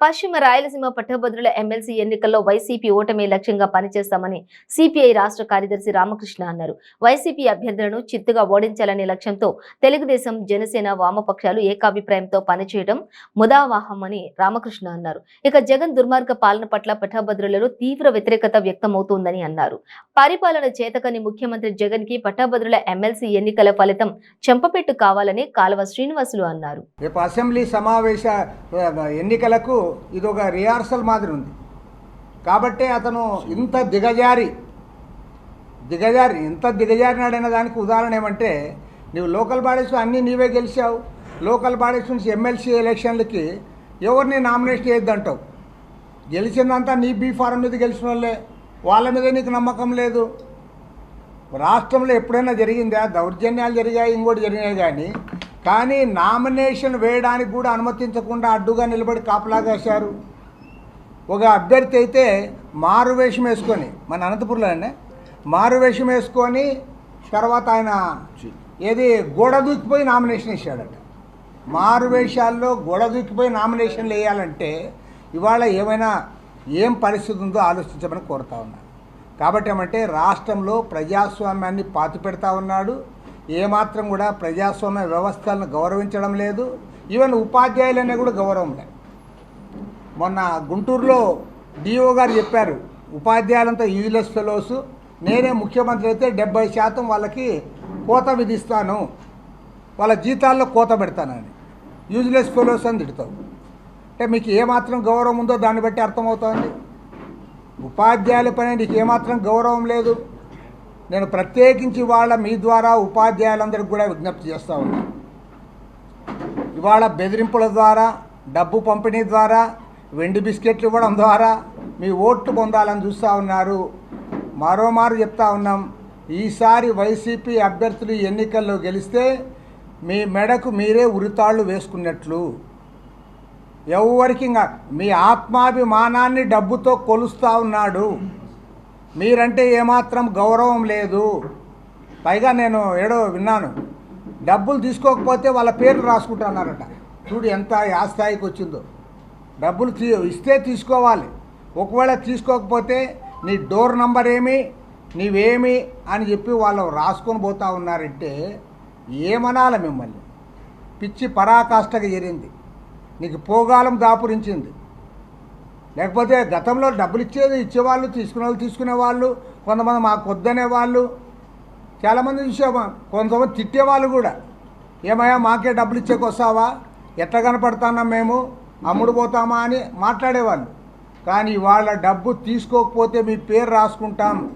పశ్చిమ రాయలసీమ పట్టభద్రుల ఎమ్మెల్సీ ఎన్నికల్లో వైసీపీ ఓటమి లక్ష్యంగా పనిచేస్తామని సిపిఐ రాష్ట్ర కార్యదర్శి రామకృష్ణ అన్నారు. వైసీపీ అభ్యర్థులను చిత్తుగా ఓడించాలనే లక్ష్యంతో తెలుగుదేశం జనసేన వామపక్షాలు ఏకాభిప్రాయంతో పనిచేయడం ముదావాహమని రామకృష్ణ అన్నారు. ఇక జగన్ దుర్మార్గ పాలన పట్ల పట్టభద్రులలో తీవ్ర వ్యతిరేకత వ్యక్తమవుతోందని అన్నారు. పరిపాలన చేతకని ముఖ్యమంత్రి జగన్కి పట్టభద్రుల ఎమ్మెల్సీ ఎన్నికల ఫలితం చెంపపెట్టు కావాలని కాలువ శ్రీనివాసులు అన్నారు. రేపు అసెంబ్లీ సమావేశ ఎన్నికలకు ఇది ఒక రిహార్సల్ మాదిరి ఉంది. కాబట్టే అతను ఇంత దిగజారి దిగజారి ఇంత దిగజారినాడైన దానికి ఉదాహరణ ఏమంటే నువ్వు లోకల్ బాడీస్ అన్నీ నీవే గెలిచావు. లోకల్ బాడీస్ నుంచి ఎమ్మెల్సీ ఎలక్షన్లకి ఎవరిని నామినేషన్ చేయొద్దంటావు? గెలిచిందంతా నీ బీ ఫారం మీద గెలిచిన వాళ్ళే. వాళ్ళ మీద నీకు నమ్మకం లేదు. రాష్ట్రంలో ఎప్పుడైనా జరిగిందా? దౌర్జన్యాలు జరిగాయి ఇంకోటి జరిగినాయి కానీ కానీ నామినేషన్ వేయడానికి కూడా అనుమతించకుండా అడ్డుగా నిలబడి కాపలా కాశారు. ఒక అభ్యర్థి అయితే మారు వేషం వేసుకొని మన అనంతపురంలోనే మారు వేషం వేసుకొని తర్వాత ఆయన ఏది గోడ దూకిపోయి నామినేషన్ వేసాడట మారు వేషాల్లో గోడ దూకిపోయి నామినేషన్లు వేయాలంటే ఇవాళ ఏమైనా ఏం పరిస్థితి ఉందో ఆలోచించమని కోరుతా ఉన్నాను కాబట్టి ఏమంటే రాష్ట్రంలో ప్రజాస్వామ్యాన్ని పాతి పెడతా ఉన్నాడు. ఏమాత్రం కూడా ప్రజాస్వామ్య వ్యవస్థలను గౌరవించడం లేదు. ఈవెన్ ఉపాధ్యాయులనే కూడా గౌరవం లేదు మొన్న గుంటూరులో డిఓ గారు చెప్పారు ఉపాధ్యాయులంతా యూజ్లెస్ ఫెలోస్. నేనే ముఖ్యమంత్రి అయితే డెబ్బై శాతం వాళ్ళకి కోత విధిస్తాను. వాళ్ళ జీతాల్లో కోత పెడతానని. యూజ్లెస్ ఫెలోస్ అని తిడతావు. అంటే మీకు ఏమాత్రం గౌరవం ఉందో దాన్ని బట్టి అర్థమవుతోంది. ఉపాధ్యాయుల పైన నీకు ఏమాత్రం గౌరవం లేదు. నేను ప్రత్యేకించి ఇవాళ మీ ద్వారా ఉపాధ్యాయులందరికీ కూడా విజ్ఞప్తి చేస్తూ ఉన్నాను ఇవాళ బెదిరింపుల ద్వారా డబ్బు పంపిణీ ద్వారా వెండి బిస్కెట్లు ఇవ్వడం ద్వారా మీ ఓట్లు పొందాలని చూస్తూ ఉన్నారు. మరోమారు చెప్తా ఉన్నాం. ఈసారి వైసీపీ అభ్యర్థులు ఎన్నికల్లో గెలిస్తే మీ మెడకు మీరే ఉరితాళ్ళు వేసుకున్నట్లు. ఎవరికి ఇంకా మీ ఆత్మాభిమానాన్ని డబ్బుతో కొలుస్తూ ఉన్నాడు. మీరంటే ఏమాత్రం గౌరవం లేదు. పైగా నేను ఏడో విన్నాను. డబ్బులు తీసుకోకపోతే వాళ్ళ పేర్లు రాసుకుంటున్నారట చూడు ఎంత ఆ స్థాయికి వచ్చిందో. డబ్బులు తీ ఇస్తే తీసుకోవాలి. ఒకవేళ తీసుకోకపోతే నీ డోర్ నంబర్ ఏమి నీవేమి అని చెప్పి వాళ్ళు రాసుకొని పోతా ఉన్నారంటే ఏమనాలి మిమ్మల్ని? పిచ్చి పరాకాష్ఠగా జరిగింది నీకు పోగాలం దాపురించింది. లేకపోతే గతంలో డబ్బులు ఇచ్చేది ఇచ్చేవాళ్ళు తీసుకునే వాళ్ళు తీసుకునే వాళ్ళు కొంతమంది మాకు వద్దనే వాళ్ళు చాలామంది చూసామా కొంతమంది తిట్టేవాళ్ళు కూడా. ఏమయ్యా మాకే డబ్బులు ఇచ్చేకి వస్తావా? ఎట్లా కనపడుతున్నాం మేము? అమ్ముడు పోతామా అని మాట్లాడేవాళ్ళు. కానీ వాళ్ళ డబ్బు తీసుకోకపోతే మీ పేరు రాసుకుంటాం.